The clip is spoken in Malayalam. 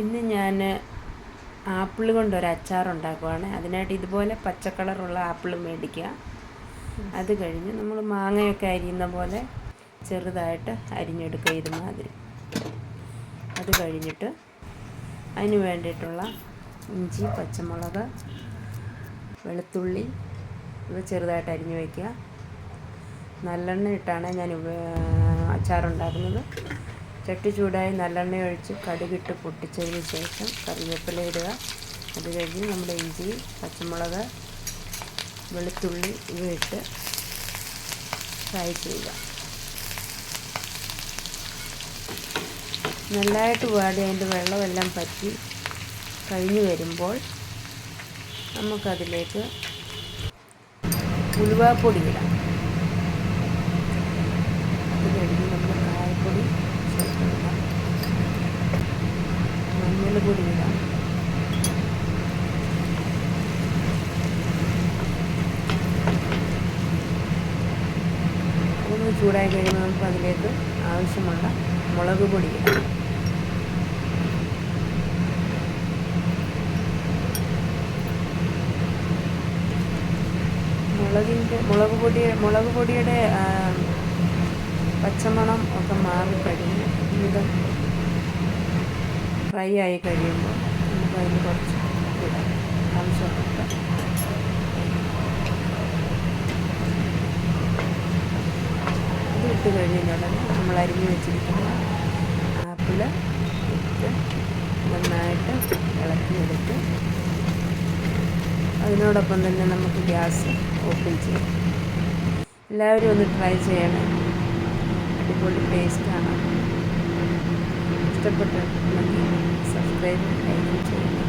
ഇന്ന് ഞാൻ ആപ്പിൾ കൊണ്ടൊരു അച്ചാർ ഉണ്ടാക്കുവാണ് അതിനായിട്ട് ഇതുപോലെ പച്ച കളറുള്ള ആപ്പിൾ മേടിക്കുക. അത് കഴിഞ്ഞ് നമ്മൾ മാങ്ങയൊക്കെ അരിയുന്ന പോലെ ചെറുതായിട്ട് അരിഞ്ഞെടുക്കുക ഇതുമാതിരി. അത് കഴിഞ്ഞിട്ട് അതിന് വേണ്ടിയിട്ടുള്ള ഇഞ്ചി പച്ചമുളക് വെളുത്തുള്ളി ഇവ ചെറുതായിട്ട് അരിഞ്ഞു വയ്ക്കുക. നല്ലെണ്ണ ഇട്ടാണ് ഞാൻ അച്ചാറുണ്ടാക്കുന്നത്. ചട്ടി ചൂടായി നല്ലെണ്ണ ഒഴിച്ച് കടുകിട്ട് പൊട്ടിച്ചതിന് ശേഷം കറിവേപ്പില ഇടുക. അത് കഴിഞ്ഞ് നമ്മുടെ ഇഞ്ചി പച്ചമുളക് വെളുത്തുള്ളി ഇവ ഇട്ട് ഫ്രൈ ചെയ്യുക. നല്ലതായിട്ട് വാടി അതിന്റെ വെള്ളമെല്ലാം പറ്റി കഴിഞ്ഞ് വരുമ്പോൾ നമുക്കതിലേക്ക് ഉലുവാപ്പൊടി ഇടാം അത് കഴിഞ്ഞ് നമ്മൾ കായപ്പൊടി ചേർത്ത് ഇടാം ഇടാം അതൊന്ന് ചൂടായി കഴിയുമ്പോൾ നമുക്ക് അതിലേക്ക് ആവശ്യമുള്ള മുളക് പൊടി മുളകിന്റെ മുളക് പൊടി മുളക് പൊടിയുടെ പച്ചമണം ഒക്കെ മാറിക്കഴിഞ്ഞ് വിധം ഫ്രൈ ആയി കഴിയുമ്പോൾ നമുക്ക് അതിന് കുറച്ച് ഇടാം. ആവശ്യമുള്ള ഇത് ഇട്ട് കഴിഞ്ഞുടനെ നമ്മൾ അരിഞ്ഞു വെച്ചിരിക്കുന്ന ആപ്പിൾ ഇട്ട് നന്നായിട്ട് ഇളക്കിയെടുത്ത് അതിനോടൊപ്പം തന്നെ നമുക്ക് ഗ്യാസ് ഓപ്പൺ ചെയ്യാം. എല്ലാവരും ഒന്ന് ട്രൈ ചെയ്യണം. അടിപൊളി ടേസ്റ്റാണ്. Instagram, Subscribe, like and share.